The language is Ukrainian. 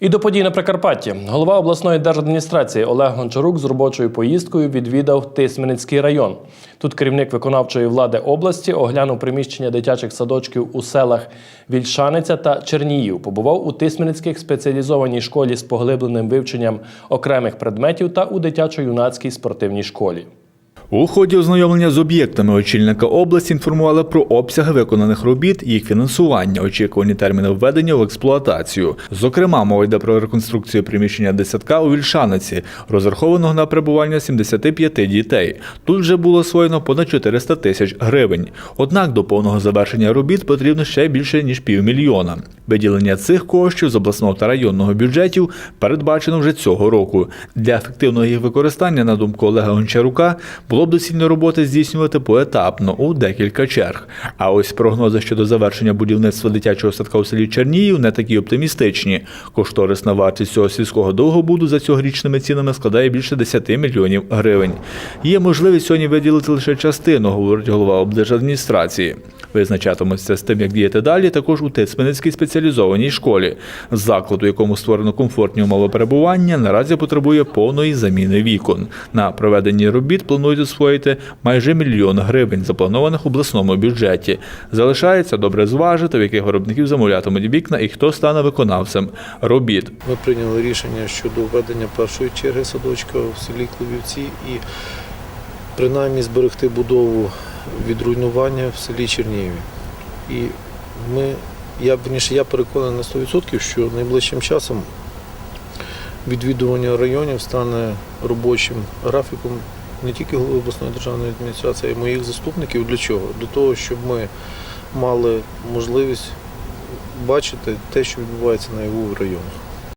І до подій на Прикарпатті. Голова обласної держадміністрації Олег Гончарук з робочою поїздкою відвідав Тисменницький район. Тут керівник виконавчої влади області оглянув приміщення дитячих садочків у селах Вільшаниця та Черніїв. Побував у Тисменницьких спеціалізованій школі з поглибленим вивченням окремих предметів та у дитячо-юнацькій спортивній школі. У ході ознайомлення з об'єктами очільника області інформували про обсяги виконаних робіт, їх фінансування, очікувані терміни введення в експлуатацію. Зокрема, мова йде про реконструкцію приміщення десятка у Вільшаниці, розрахованого на перебування 75 дітей. Тут вже було освоєно понад 400 тисяч гривень. Однак до повного завершення робіт потрібно ще більше ніж півмільйона. Виділення цих коштів з обласного та районного бюджетів передбачено вже цього року. Для ефективного їх використання, на думку Олега Гончарука, було б доцільно роботи здійснювати поетапно у декілька черг. А ось прогнози щодо завершення будівництва дитячого садка у селі Чернігів не такі оптимістичні. Кошторисна вартість цього сільського довгобуду за цьогорічними цінами складає більше 10 мільйонів гривень. Є можливість сьогодні виділити лише частину, говорить голова облдержадміністрації. Визначатимуться з тим, як діяти далі, також у Тисменницькій спеціалізованій школі. Заклад, у якому створено комфортні умови перебування, наразі потребує повної заміни вікон. На проведенні робіт планують освоїти майже мільйон гривень, запланованих у обласному бюджеті. Залишається добре зважити, в яких виробників замовлятимуть вікна і хто стане виконавцем робіт. Ми прийняли рішення щодо введення першої черги садочка в селі Клубівці і принаймні зберегти будову від руйнування в селі Чернігіві. І ми, я, верніше, я переконаний на 100%, що найближчим часом відвідування районів стане робочим графіком не тільки голови обласної державної адміністрації, а й моїх заступників. Для чого? Для того, щоб ми мали можливість бачити те, що відбувається наяву в районах.